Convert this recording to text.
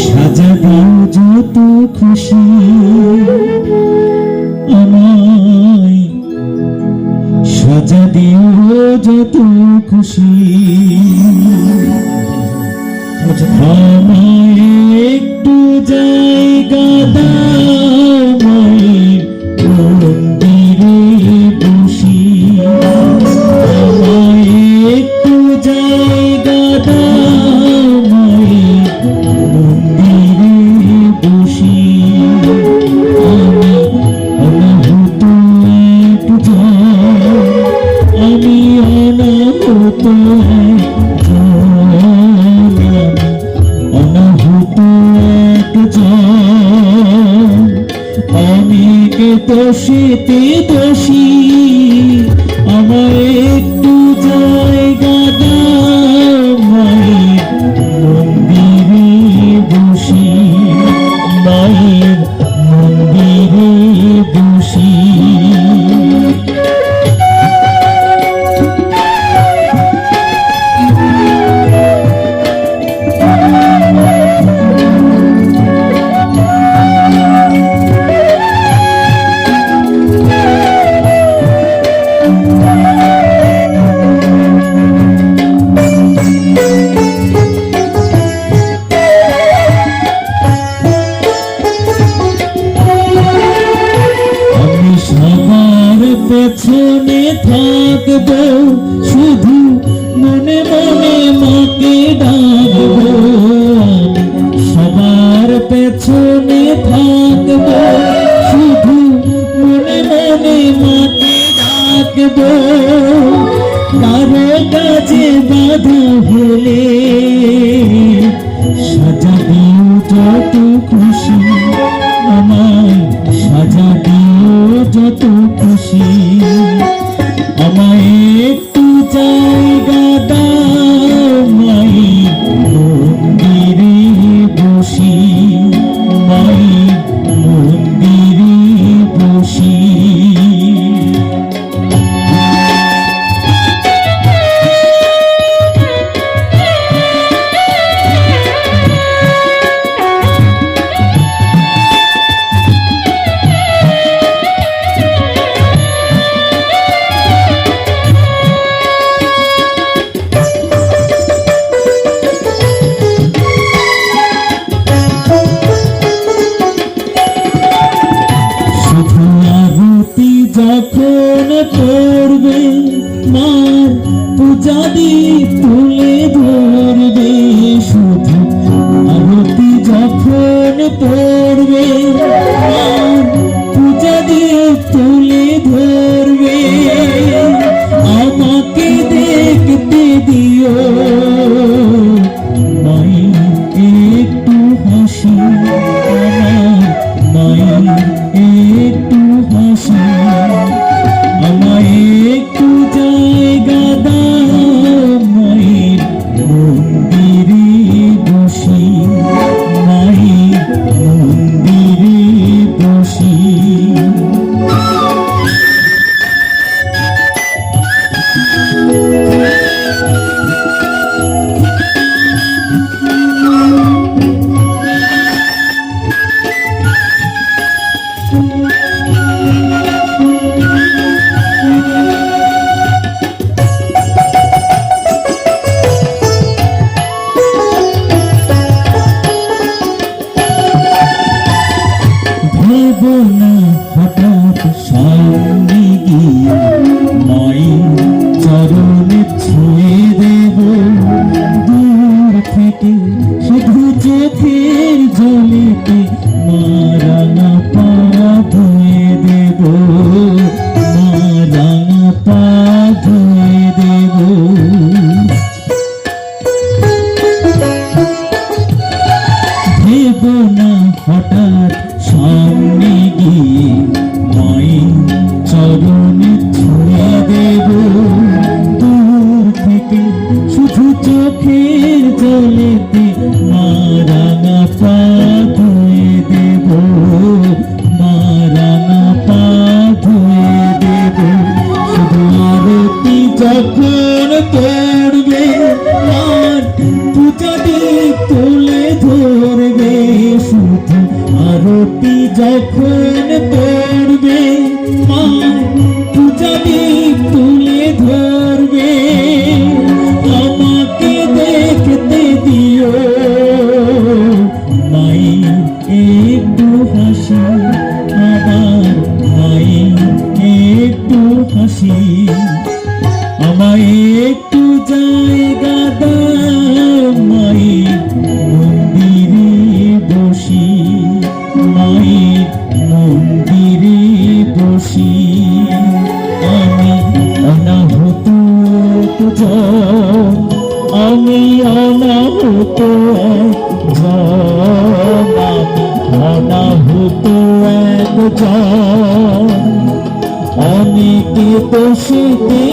সাজাবো যত খুশি আমায়। সাজা দিও যত খুশি। আমায় দোষেতে দোষী। আমায় একটু জায়গা পেছনে থাকব, শুধু মনে মনে মাকে ডাকবো। সবার পেছনে থাকব, শুধু মনে মনে মাকে ডাকবো। কারও কাজে বাধা হলে করবে মার পূজাদি তুলে ধরবে। শুধু আরতি যখন করবে হঠাৎ সামনে গিয়ে মায়ের চরণে ছুঁয়ে দেব দূর শুধু চোখের জলেতে মারানা পা ধুয়ে দেব মারানা পা ধুয়ে দেব ভেব না হঠাৎ চোখের জলেতে মারানা পা ধুয়ে দেব, মারানা পা ধুয়ে দেব। শুধু আরতি যখন করবে তুলে ধরবে। শুধু যখন করবে মা অনেকে তো দোষী